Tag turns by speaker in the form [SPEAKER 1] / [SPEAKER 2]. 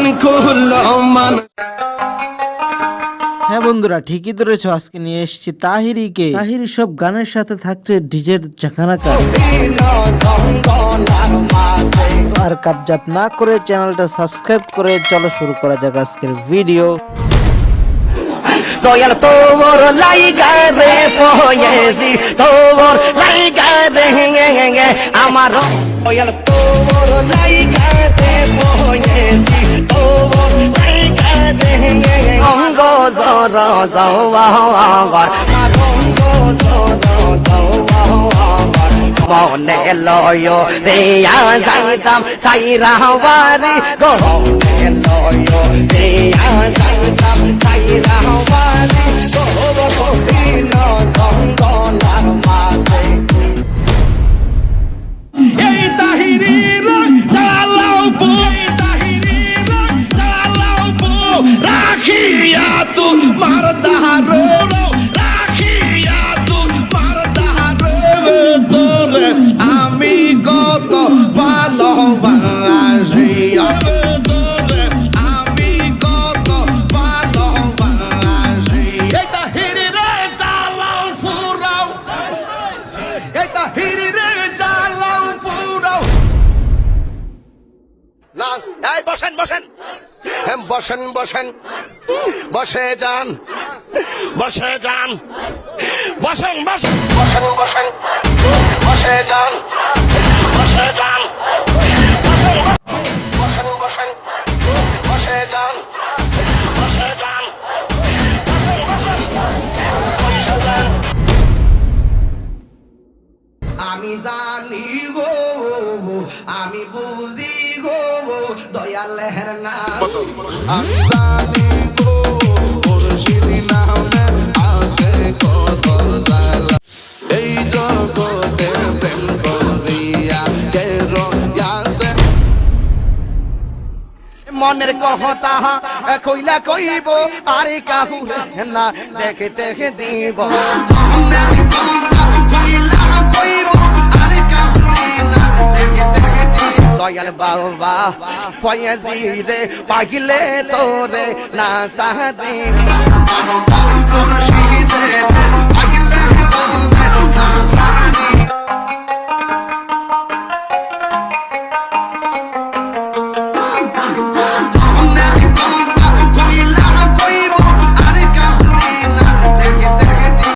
[SPEAKER 1] মন
[SPEAKER 2] হ্যাঁ বন্ধুরা ঠিকই ধরেছ আজকে নিয়ে এসেছি তাহিরিকে। তাহিরি সব গানের সাথে থাকছে ডিজের জাখানাকা আর কাবজাপ না করে চ্যানেলটা সাবস্ক্রাইব করে চলো শুরু করা যাক আজকের ভিডিও।
[SPEAKER 3] দয়াল তোর লাইগা রে লাইগা রে আমার অঙ্গ জর জর মনে লয় রে যাইতাম সাইরা বাড়ি গো। মনে লয় রে যাইতাম বসেন বসেন বসেন বসেন বসে যান
[SPEAKER 1] বসে যান। বসেন বসেন।
[SPEAKER 3] বসেন বসেন বসে যান।
[SPEAKER 1] বসে যান।
[SPEAKER 3] বসেন বসেন বসে যান।
[SPEAKER 1] বসে যান।
[SPEAKER 3] আমি জানি গো আমি বুঝি গো দয়ালের না
[SPEAKER 4] আমি জানি
[SPEAKER 3] মনের কথা কইলা কইব, আরে কাহু না দেখে দেখে দিব বাবা পাগিলে তোরে না মুর্শিদে